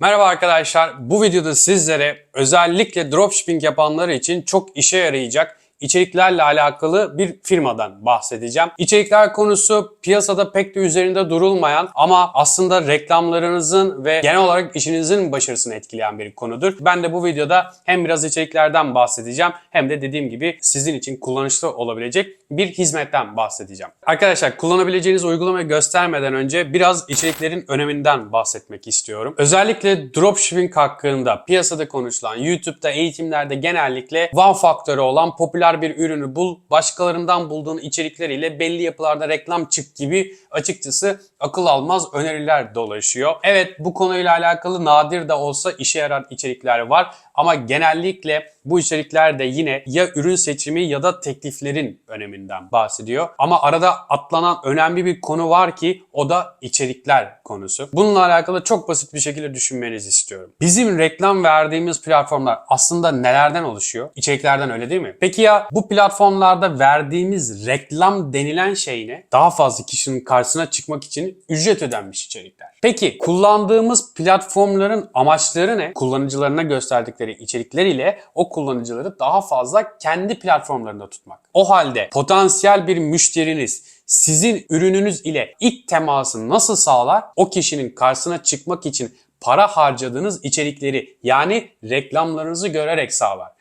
Merhaba arkadaşlar. Bu videoda sizlere özellikle dropshipping yapanlar için çok işe yarayacak içeriklerle alakalı bir firmadan bahsedeceğim. İçerikler konusu piyasada pek de üzerinde durulmayan ama aslında reklamlarınızın ve genel olarak işinizin başarısını etkileyen bir konudur. Ben de bu videoda hem biraz içeriklerden bahsedeceğim hem de dediğim gibi sizin için kullanışlı olabilecek bir hizmetten bahsedeceğim. Arkadaşlar kullanabileceğiniz uygulamayı göstermeden önce biraz içeriklerin öneminden bahsetmek istiyorum. Özellikle dropshipping hakkında piyasada konuşulan, YouTube'da, eğitimlerde genellikle wow faktörü olan popüler bir ürünü bul, başkalarından bulduğun içerikleriyle belli yapılarda reklam çık gibi açıkçası akıl almaz öneriler dolaşıyor. Evet bu konuyla alakalı nadir de olsa işe yarar içerikler var ama genellikle bu içerikler de yine ya ürün seçimi ya da tekliflerin öneminden bahsediyor. Ama arada atlanan önemli bir konu var ki o da içerikler konusu. Bununla alakalı çok basit bir şekilde düşünmenizi istiyorum. Bizim reklam verdiğimiz platformlar aslında nelerden oluşuyor? İçeriklerden öyle değil mi? Peki ya bu platformlarda verdiğimiz reklam denilen şey ne? Daha fazla kişinin karşısına çıkmak için ücret ödenmiş içerikler. Peki kullandığımız platformların amaçları ne? Kullanıcılarına gösterdikleri içerikler ile o kullanıcıları daha fazla kendi platformlarında tutmak. O halde potansiyel bir müşteriniz sizin ürününüz ile ilk teması nasıl sağlar? O kişinin karşısına çıkmak için para harcadığınız içerikleri yani reklamlarınızı görerek sağlar.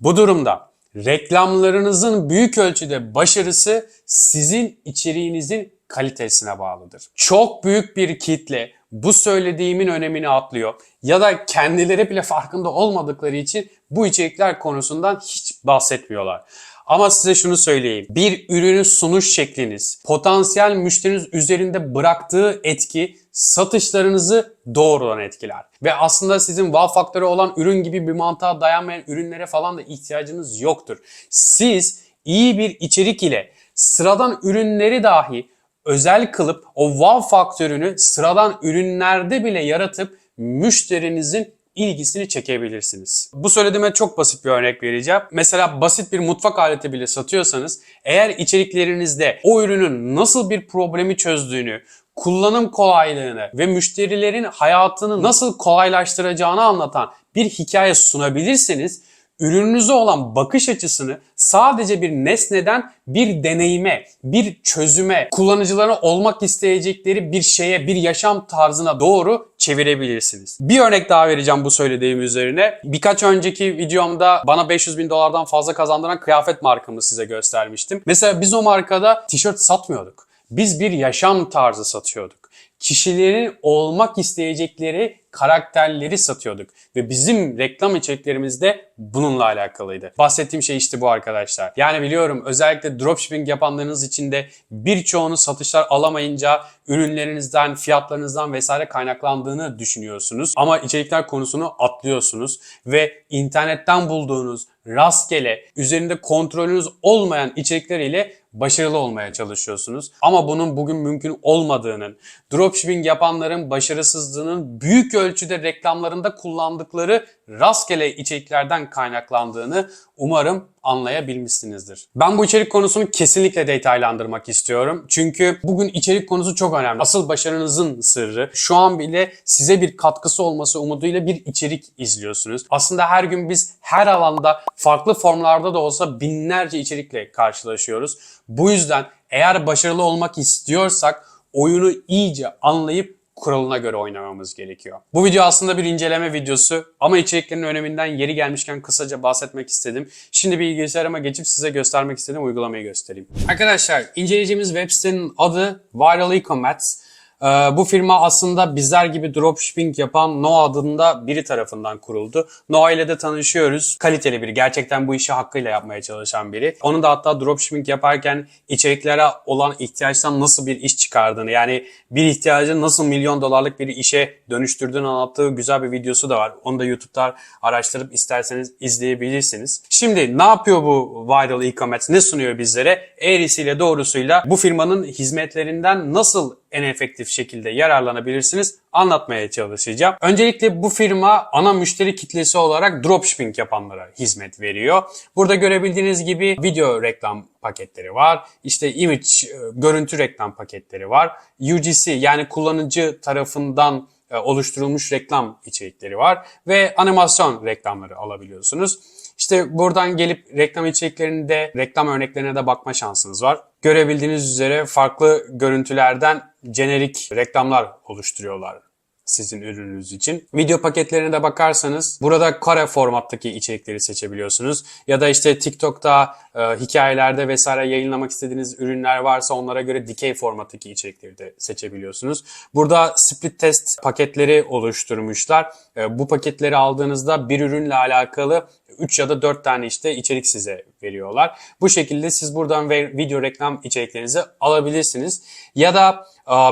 Bu durumda reklamlarınızın büyük ölçüde başarısı sizin içeriğinizin kalitesine bağlıdır. Çok büyük bir kitle bu söylediğimin önemini atlıyor ya da kendileri bile farkında olmadıkları için bu içerikler konusundan hiç bahsetmiyorlar. Ama size şunu söyleyeyim. Bir ürünün sunuş şekliniz, potansiyel müşteriniz üzerinde bıraktığı etki satışlarınızı doğrudan etkiler. Ve aslında sizin wow faktörü olan ürün gibi bir mantığa dayanmayan ürünlere falan da ihtiyacınız yoktur. Siz iyi bir içerik ile sıradan ürünleri dahi özel kılıp o wow faktörünü sıradan ürünlerde bile yaratıp müşterinizin ilgisini çekebilirsiniz. Bu söylediğime çok basit bir örnek vereceğim. Mesela basit bir mutfak aleti bile satıyorsanız eğer içeriklerinizde o ürünün nasıl bir problemi çözdüğünü, kullanım kolaylığını ve müşterilerin hayatını nasıl kolaylaştıracağını anlatan bir hikaye sunabilirseniz ürününüze olan bakış açısını sadece bir nesneden bir deneyime, bir çözüme, kullanıcıların olmak isteyecekleri bir şeye, bir yaşam tarzına doğru çevirebilirsiniz. Bir örnek daha vereceğim bu söylediğim üzerine. Birkaç önceki videomda bana 500 bin dolardan fazla kazandıran kıyafet markamı size göstermiştim. Mesela biz o markada tişört satmıyorduk. Biz bir yaşam tarzı satıyorduk. Kişilerin olmak isteyecekleri karakterleri satıyorduk. Ve bizim reklam içeriklerimiz de bununla alakalıydı. Bahsettiğim şey işte bu arkadaşlar. Yani biliyorum özellikle dropshipping yapanlarınız için de birçoğunu satışlar alamayınca ürünlerinizden, fiyatlarınızdan vesaire kaynaklandığını düşünüyorsunuz. Ama içerikler konusunu atlıyorsunuz ve internetten bulduğunuz rastgele üzerinde kontrolünüz olmayan içerikler ile başarılı olmaya çalışıyorsunuz. Ama bunun bugün mümkün olmadığının, dropshipping yapanların başarısızlığının büyük ölçüde reklamlarında kullandıkları rastgele içeriklerden kaynaklandığını umarım anlayabilmişsinizdir. Ben bu içerik konusunu kesinlikle detaylandırmak istiyorum. Çünkü bugün içerik konusu çok önemli. Asıl başarınızın sırrı şu an bile size bir katkısı olması umuduyla bir içerik izliyorsunuz. Aslında her gün biz her alanda farklı formlarda da olsa binlerce içerikle karşılaşıyoruz. Bu yüzden eğer başarılı olmak istiyorsak oyunu iyice anlayıp kuralına göre oynamamız gerekiyor. Bu video aslında bir inceleme videosu ama içeriklerin öneminden yeri gelmişken kısaca bahsetmek istedim. Şimdi bilgisayarıma geçip size göstermek istediğim uygulamayı göstereyim. Arkadaşlar inceleyeceğimiz web sitenin adı Viral Ecomats. Ee, bu firma aslında bizler gibi dropshipping yapan Noah adında biri tarafından kuruldu. Noah ile de tanışıyoruz. Kaliteli biri. Gerçekten bu işi hakkıyla yapmaya çalışan biri. Onun da hatta dropshipping yaparken içeriklere olan ihtiyaçtan nasıl bir iş çıkardığını yani bir ihtiyacı nasıl milyon dolarlık bir işe dönüştürdüğünü anlattığı güzel bir videosu da var. Onu da YouTube'da araştırıp isterseniz izleyebilirsiniz. Şimdi ne yapıyor bu Viral E-Commerce? Ne sunuyor bizlere? Eğrisiyle doğrusuyla bu firmanın hizmetlerinden nasıl en efektif şekilde yararlanabilirsiniz anlatmaya çalışacağım. Öncelikle bu firma ana müşteri kitlesi olarak dropshipping yapanlara hizmet veriyor. Burada görebildiğiniz gibi video reklam paketleri var. İşte image, görüntü reklam paketleri var. UGC yani kullanıcı tarafından e, oluşturulmuş reklam içerikleri var ve animasyon reklamları alabiliyorsunuz. İşte buradan gelip reklam içeriklerinde reklam örneklerine de bakma şansınız var. Görebildiğiniz üzere farklı görüntülerden jenerik reklamlar oluşturuyorlar sizin ürününüz için. Video paketlerine de bakarsanız burada kare formattaki içerikleri seçebiliyorsunuz. Ya da işte TikTok'ta e, hikayelerde vesaire yayınlamak istediğiniz ürünler varsa onlara göre dikey formattaki içerikleri de seçebiliyorsunuz. Burada split test paketleri oluşturmuşlar. E, bu paketleri aldığınızda bir ürünle alakalı 3 ya da 4 tane işte içerik size veriyorlar. Bu şekilde siz buradan ve video reklam içeriklerinizi alabilirsiniz. Ya da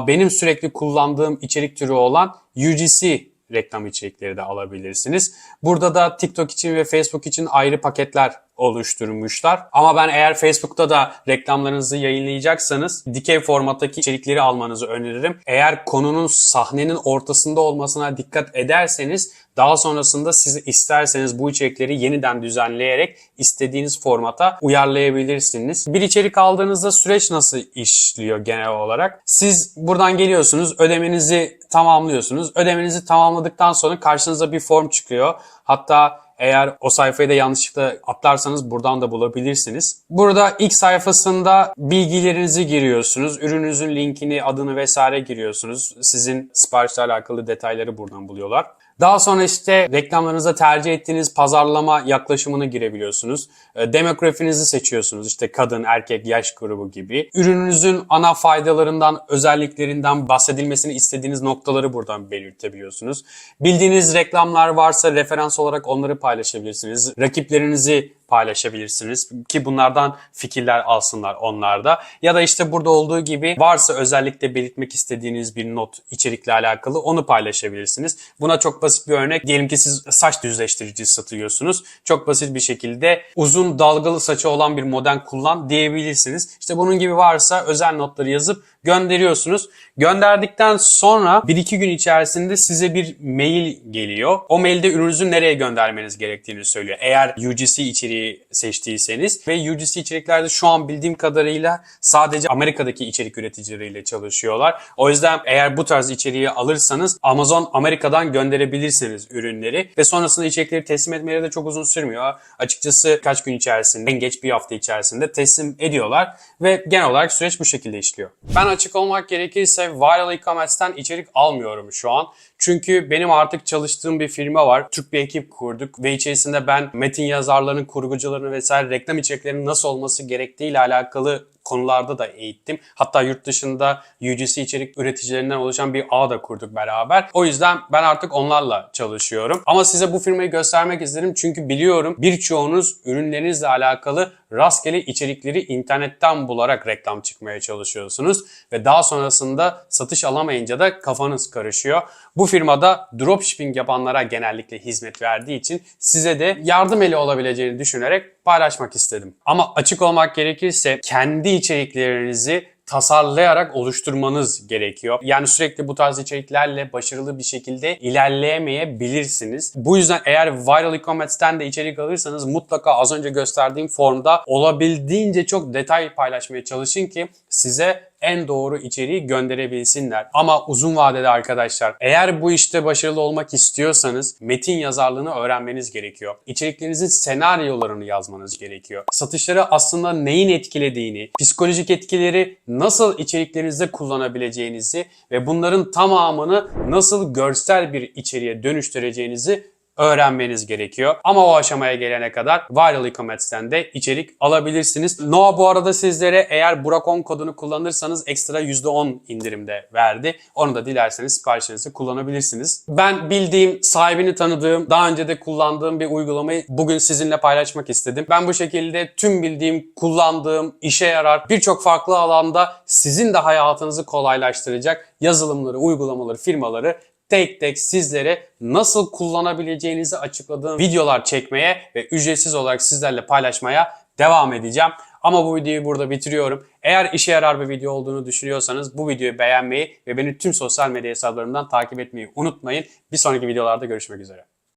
benim sürekli kullandığım içerik türü olan UGC reklam içerikleri de alabilirsiniz. Burada da TikTok için ve Facebook için ayrı paketler oluşturmuşlar. Ama ben eğer Facebook'ta da reklamlarınızı yayınlayacaksanız dikey formattaki içerikleri almanızı öneririm. Eğer konunun sahnenin ortasında olmasına dikkat ederseniz daha sonrasında siz isterseniz bu içerikleri yeniden düzenleyerek istediğiniz formata uyarlayabilirsiniz. Bir içerik aldığınızda süreç nasıl işliyor genel olarak? Siz buradan geliyorsunuz, ödemenizi tamamlıyorsunuz. Ödemenizi tamamladıktan sonra karşınıza bir form çıkıyor. Hatta eğer o sayfayı da yanlışlıkla atlarsanız buradan da bulabilirsiniz. Burada ilk sayfasında bilgilerinizi giriyorsunuz. Ürününüzün linkini, adını vesaire giriyorsunuz. Sizin siparişle alakalı detayları buradan buluyorlar. Daha sonra işte reklamlarınıza tercih ettiğiniz pazarlama yaklaşımını girebiliyorsunuz. E, Demografinizi seçiyorsunuz. İşte kadın, erkek, yaş grubu gibi. Ürününüzün ana faydalarından, özelliklerinden bahsedilmesini istediğiniz noktaları buradan belirtebiliyorsunuz. Bildiğiniz reklamlar varsa referans olarak onları paylaşabilirsiniz. Rakiplerinizi paylaşabilirsiniz ki bunlardan fikirler alsınlar onlar da. Ya da işte burada olduğu gibi varsa özellikle belirtmek istediğiniz bir not içerikle alakalı onu paylaşabilirsiniz. Buna çok basit bir örnek. Diyelim ki siz saç düzleştirici satıyorsunuz. Çok basit bir şekilde uzun dalgalı saçı olan bir model kullan diyebilirsiniz. İşte bunun gibi varsa özel notları yazıp gönderiyorsunuz. Gönderdikten sonra 1-2 gün içerisinde size bir mail geliyor. O mailde ürününüzü nereye göndermeniz gerektiğini söylüyor. Eğer UGC içeriği seçtiyseniz ve UGC içeriklerde şu an bildiğim kadarıyla sadece Amerika'daki içerik üreticileriyle çalışıyorlar. O yüzden eğer bu tarz içeriği alırsanız Amazon Amerika'dan gönderebilirsiniz ürünleri ve sonrasında içerikleri teslim etmeleri de çok uzun sürmüyor. Açıkçası kaç gün içerisinde, en geç bir hafta içerisinde teslim ediyorlar ve genel olarak süreç bu şekilde işliyor. Ben açık olmak gerekirse Viral e-commerce'ten içerik almıyorum şu an. Çünkü benim artık çalıştığım bir firma var. Türk bir ekip kurduk ve içerisinde ben metin yazarlarının, kurgucularının vesaire reklam içeriklerinin nasıl olması gerektiğiyle alakalı konularda da eğittim. Hatta yurt dışında UGC içerik üreticilerinden oluşan bir ağ da kurduk beraber. O yüzden ben artık onlarla çalışıyorum. Ama size bu firmayı göstermek istedim çünkü biliyorum birçoğunuz ürünlerinizle alakalı rastgele içerikleri internetten bularak reklam çıkmaya çalışıyorsunuz ve daha sonrasında satış alamayınca da kafanız karışıyor. Bu firmada dropshipping yapanlara genellikle hizmet verdiği için size de yardım eli olabileceğini düşünerek paylaşmak istedim. Ama açık olmak gerekirse kendi içeriklerinizi tasarlayarak oluşturmanız gerekiyor. Yani sürekli bu tarz içeriklerle başarılı bir şekilde ilerleyemeyebilirsiniz. Bu yüzden eğer Viral e-commerce'ten de içerik alırsanız mutlaka az önce gösterdiğim formda olabildiğince çok detay paylaşmaya çalışın ki size en doğru içeriği gönderebilsinler. Ama uzun vadede arkadaşlar eğer bu işte başarılı olmak istiyorsanız metin yazarlığını öğrenmeniz gerekiyor. İçeriklerinizin senaryolarını yazmanız gerekiyor. Satışları aslında neyin etkilediğini, psikolojik etkileri nasıl içeriklerinizde kullanabileceğinizi ve bunların tamamını nasıl görsel bir içeriğe dönüştüreceğinizi öğrenmeniz gerekiyor. Ama o aşamaya gelene kadar Viral e-commerce'ten de içerik alabilirsiniz. Noah bu arada sizlere eğer Burak10 kodunu kullanırsanız ekstra %10 indirimde verdi. Onu da dilerseniz siparişlerinizi kullanabilirsiniz. Ben bildiğim, sahibini tanıdığım, daha önce de kullandığım bir uygulamayı bugün sizinle paylaşmak istedim. Ben bu şekilde tüm bildiğim, kullandığım, işe yarar birçok farklı alanda sizin de hayatınızı kolaylaştıracak yazılımları, uygulamaları, firmaları tek tek sizlere nasıl kullanabileceğinizi açıkladığım videolar çekmeye ve ücretsiz olarak sizlerle paylaşmaya devam edeceğim. Ama bu videoyu burada bitiriyorum. Eğer işe yarar bir video olduğunu düşünüyorsanız bu videoyu beğenmeyi ve beni tüm sosyal medya hesaplarımdan takip etmeyi unutmayın. Bir sonraki videolarda görüşmek üzere.